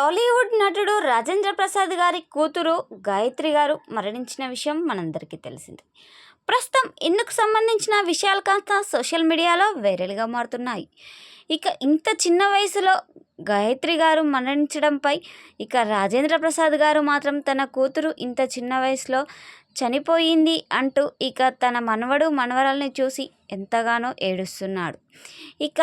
టాలీవుడ్ నటుడు రాజేంద్ర ప్రసాద్ గారి కూతురు గాయత్రి గారు మరణించిన విషయం మనందరికీ తెలిసింది. ప్రస్తుతం ఇందుకు సంబంధించిన విషయాలు కాస్త సోషల్ మీడియాలో వైరల్గా మారుతున్నాయి. ఇక ఇంత చిన్న వయసులో గాయత్రి గారు మరణించడంపై ఇక రాజేంద్ర ప్రసాద్ గారు మాత్రం తన కూతురు ఇంత చిన్న వయసులో చనిపోయింది అంటూ ఇక తన మనవడు మనవరాల్ని చూసి ఎంతగానో ఏడుస్తున్నాడు. ఇక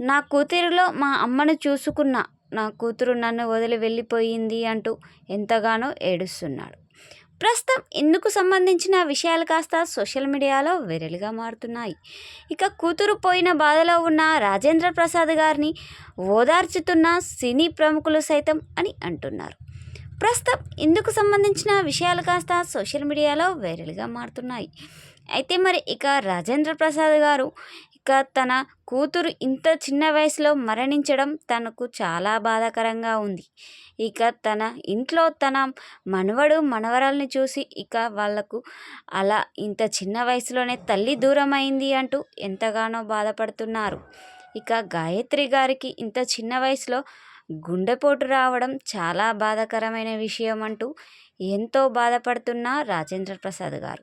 నా కూతురులో మా అమ్మను చూసుకున్న నా కూతురు నన్ను వదిలి వెళ్ళిపోయింది అంటూ ఎంతగానో ఏడుస్తున్నాడు. ప్రస్తుతం ఇందుకు సంబంధించిన విషయాలు కాస్త సోషల్ మీడియాలో వైరల్గా మారుతున్నాయి. ఇక కూతురు పోయిన బాధలో ఉన్న రాజేంద్ర ప్రసాద్ గారిని ఓదార్చుతున్న సినీ ప్రముఖులు సైతం అని అంటున్నారు. ప్రస్తుతం ఇందుకు సంబంధించిన విషయాలు కాస్త సోషల్ మీడియాలో వైరల్గా మారుతున్నాయి. అయితే మరి ఇక రాజేంద్ర ప్రసాద్ గారు ఇక తన కూతురు ఇంత చిన్న వయసులో మరణించడం తనకు చాలా బాధాకరంగా ఉంది. ఇక తన ఇంట్లో తన మనవడు మనవరాల్ని చూసి ఇక వాళ్ళకు అలా ఇంత చిన్న వయసులోనే తల్లి దూరం అయింది అంటూ ఎంతగానో బాధపడుతున్నారు. ఇక గాయత్రి గారికి ఇంత చిన్న వయసులో గుండెపోటు రావడం చాలా బాధాకరమైన విషయం అంటూ ఎంతో బాధపడుతున్న రాజేంద్ర ప్రసాద్ గారు.